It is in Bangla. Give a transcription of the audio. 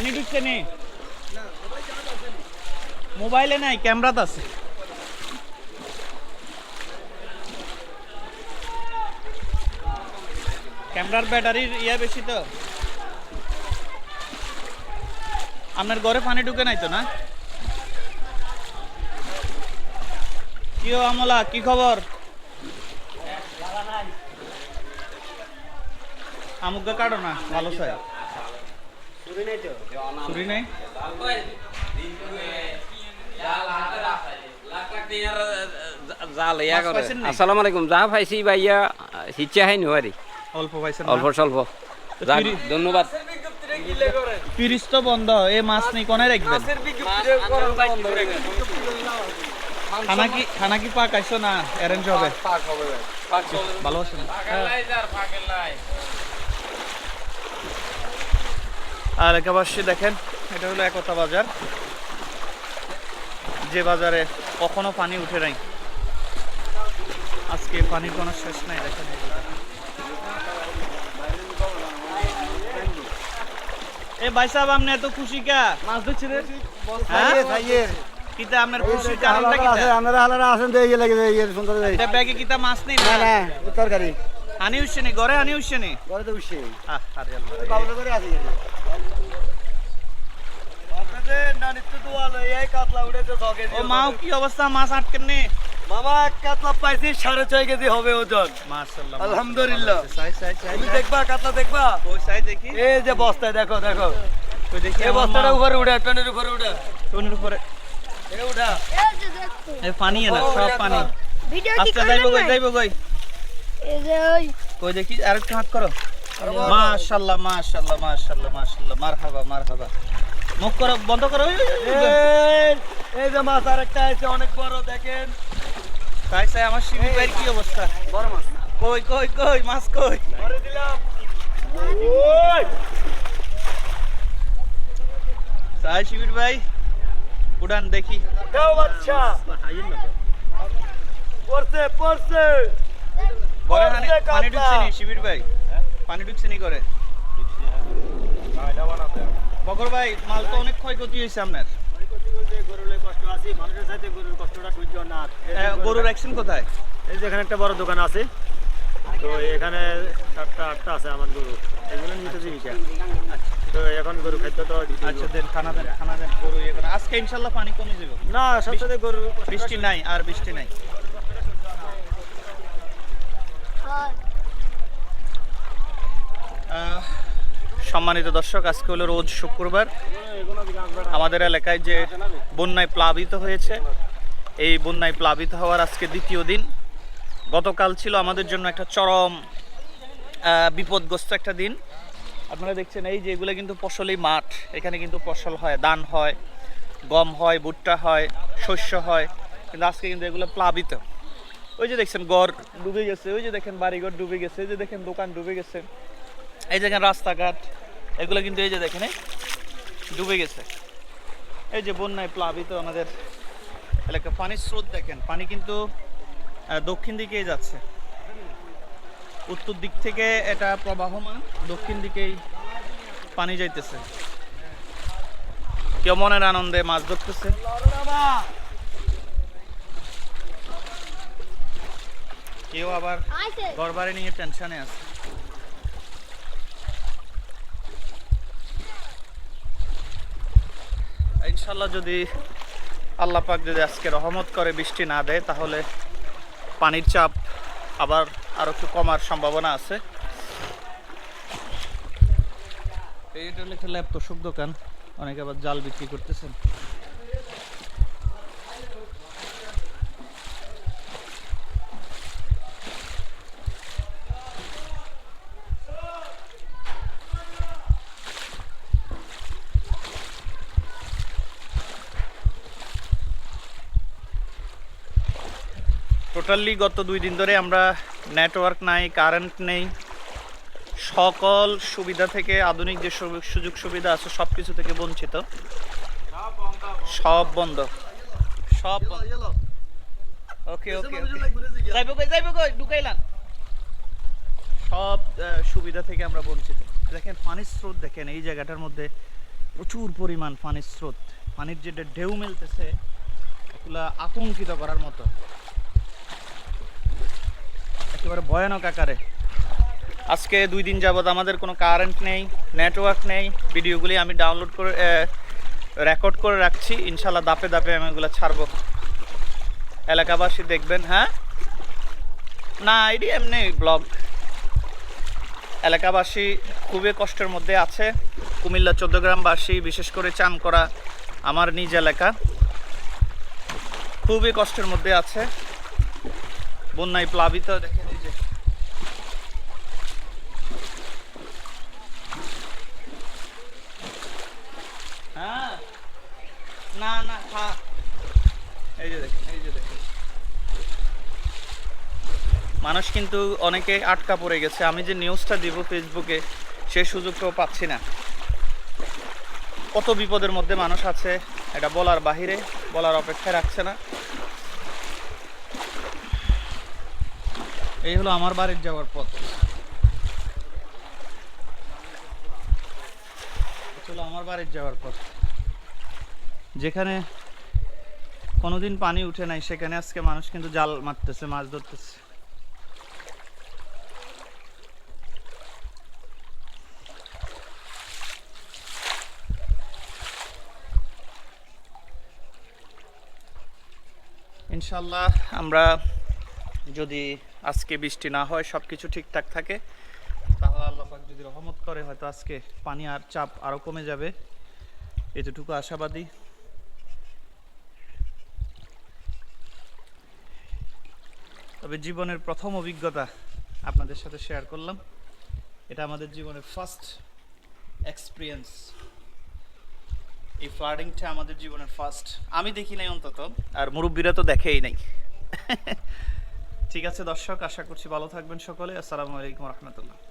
পানি ঢুকছে নি। মোবাইলে নাই, ক্যামেরাতে আছে। ক্যামেরার ব্যাটারির ইয়া বেশি তো। আপনার ঘরে পানি ঢুকে নাই তো না? কি আমলা, কি খবর? আমুগা কাটো না, ভালো চাই নাই? আসসালামু আলাইকুম যা পাইছি ভাইয়া হিচ্ছা হাই নোয়ারি অল্প পাইছেন অল্প স্বল্প। ধন্যবাদ। পিরিচ তো বন্ধ এ মাছ নেই কোনে রাখবেন? খানা কি খানা কি পাক আইসো না অ্যারেঞ্জ হবে। ভালো আছেন? আর একেবারে দেখেন এটা হলো একতা বাজার। যে বাজারে কখনো পানি উঠে নাই। আজকে পানির কোনো শেষ নাই দেখেন এই এ ভাই সাহেব আপনি এত খুশি কা? মাছ হ্যাঁ? কিতা আপনার খুশির কারণটা কিতা? এটা ব্যাগে কিতা মাছ নেই না? তরকারি। হানি উঠছে ঘরে হানি উঠছে নি? করে তো উঠছে আহ, আরে আল্লাহ। বাবলা করে আছে ও মাও কি অবস্থা? মাছ আটকেন নি মামা কাতলা পাইছি সাড়ে ছয় কেজি হবে ওজন। আলহামদুলিল্লাহ। তুমি দেখবা কাতলা দেখবা? দেখি। এই যে বস্তায় দেখো দেখো। এই বস্তাটা উপরে উঠে টনের উপরে উঠে। টনের উপরে। উঠা। পানি না ও, সব এটা পানি। ভিডিও কি আচ্ছা যাইবো করবেন কই যাইবো কই? এই যে ওই কই দেখি আরেকটু হাত করো। মাশাআল্লাহ মাশাআল্লাহ মাশাআল্লাহ মাশাআল্লাহ মারহাবা মারহাবা। মুখ করো বন্ধ করো। এই, যে মাছ আরেকটা আছে অনেক বড় দেখেন। তাই সাই আমার শিবি ভাইয়ের কি অবস্থা? বড় মাছ। কই কই কই মাছ কই? ধরে দিলাম। সাই শিবির ভাই উড়ান দেখি। বাচ্চা। পড়ছে পড়ছে। পানি। ঢুকছে নি শিবির ভাই? পানি ঢুকছে নি করে বকর ভাই মাল তো অনেক ক্ষয়ক্ষতি হয়েছে আপনার। এ, গরু রাখছেন কোথায়? এই যে এখানে একটা বড় দোকান আছে তো এখানে সাতটা আটটা আছে আমার গরু। এগুলো নিতে জীবিকা। তো এখন গরু খাদ্য তো আচ্ছা দেন খানা দেন খানা দেন গরু ইয়ে আজকে ইনশাল্লাহ পানি কমে যাবে। না সবসাথে গরু বৃষ্টি নাই আর বৃষ্টি নাই। আহ, সম্মানিত দর্শক, আজকে হলো রোজ শুক্রবার। আমাদের এলাকায় যে বন্যায় প্লাবিত হয়েছে, এই বন্যায় প্লাবিত হওয়ার আজকে দ্বিতীয় দিন। গতকাল ছিল আমাদের জন্য একটা চরম বিপদগ্রস্ত একটা দিন। আপনারা দেখছেন, এই যে এগুলো কিন্তু ফসলি মাঠ। এখানে কিন্তু ফসল হয়, ধান হয়, গম হয়, ভুট্টা হয়, শস্য হয়, কিন্তু আজকে কিন্তু এগুলো প্লাবিত। ওই যে দেখছেন, গড় ডুবে গেছে, ওই যে দেখেন বাড়িঘর ডুবে গেছে, এই যে দেখেন দোকান ডুবে গেছে। এই দেখেন রাস্তাঘাট এগুলো কিন্তু এই যে দেখেন ডুবে গেছে। এই যে বন্যায় প্লাবিত আমাদের এলাকা। পানির স্রোত দেখেন পানি কিন্তু দক্ষিণ দিকেই যাচ্ছে। উত্তর দিক থেকে এটা প্রবাহমান দক্ষিণ দিকেই পানি যাইতেছে। কেউ মনের আনন্দে মাছ ধরতেছে। কেউ আবার ঘর বাড়ি নিয়ে টেনশনে আছে। ইনশাল্লাহ যদি আল্লাহ পাক যদি আজকে রহমত করে বৃষ্টি না দেয়, তাহলে পানির চাপ আবার আরও একটু কমার সম্ভাবনা আছে। এইটা লেখা ল্যাব তোষক দোকান, অনেকে আবার জাল বিক্রি করতেছেন। টোটালি গত দুই দিন ধরে আমরা নেটওয়ার্ক নাই কারেন্ট নেই। সকল সুবিধা থেকে আধুনিক যে সুযোগ সুবিধা আছে সব কিছু থেকে বঞ্চিত। সব বন্ধ। সব বন্ধ। ওকে ওকে যাইবো কই যাইবো কই? ঢুকাইলাম। সব সুবিধা থেকে আমরা বঞ্চিত। দেখেন পানির স্রোত দেখেন এই জায়গাটার মধ্যে প্রচুর পরিমাণ পানির স্রোত। পানির যেটা ঢেউ মেলতেছে এগুলা আতঙ্কিত করার মতো। একেবারে ভয়ানক আকারে। আজকে দুই দিন যাবত আমাদের কোনো কারেন্ট নেই নেটওয়ার্ক নেই ভিডিওগুলি আমি ডাউনলোড করে রেকর্ড করে রাখছি। ইনশাল্লাহ দাপে দাপে আমি এগুলো ছাড়বো। এলাকাবাসী দেখবেন হ্যাঁ? না এটি এমনি ব্লগ এলাকাবাসী খুবই কষ্টের মধ্যে আছে। কুমিল্লা চোদ্দগ্রামবাসী, বিশেষ করে চান করা আমার নিজ এলাকা। খুবই কষ্টের মধ্যে আছে। বন্যায় প্লাবিত, দেখেন এই যে। হ্যাঁ? না না, খা। এই যে দেখেন, এই যে দেখেন। মানুষ কিন্তু অনেকে আটকা পড়ে গেছে। আমি যে নিউজটা দিব ফেসবুকে সেই সুযোগটাও পাচ্ছি না। কত বিপদের মধ্যে মানুষ আছে, এটা বলার বাহিরে, বলার অপেক্ষায় রাখছে না। এই হলো আমার বাড়ির যাওয়ার পথ। আমার বাড়ির যাওয়ার পথ। যেখানে কোনোদিন পানি উঠে নাই, সেখানে আজকে মানুষ কিন্তু জাল মারতেছে, মাছ ধরতেছে। ইনশাল্লাহ আমরা যদি আজকে বৃষ্টি না হয় সব কিছু ঠিকঠাক থাকে, তাহলে আল্লাহ পাক যদি রহমত করে, হয়তো আজকে পানি আর চাপ আরও কমে যাবে। এতটুকু আশাবাদী। তবে জীবনের প্রথম অভিজ্ঞতা আপনাদের সাথে শেয়ার করলাম। এটা আমাদের জীবনের ফার্স্ট এক্সপিরিয়েন্স এই ফ্লাডিংটা আমাদের জীবনের ফার্স্ট আমি দেখি নাই অন্তত, আর মুরব্বীরা তো দেখেই নাই। ঠিক আছে দর্শক আশা করছি ভালো থাকবেন সকলে। আসসালামু আলাইকুম রহমতুল্লাহ।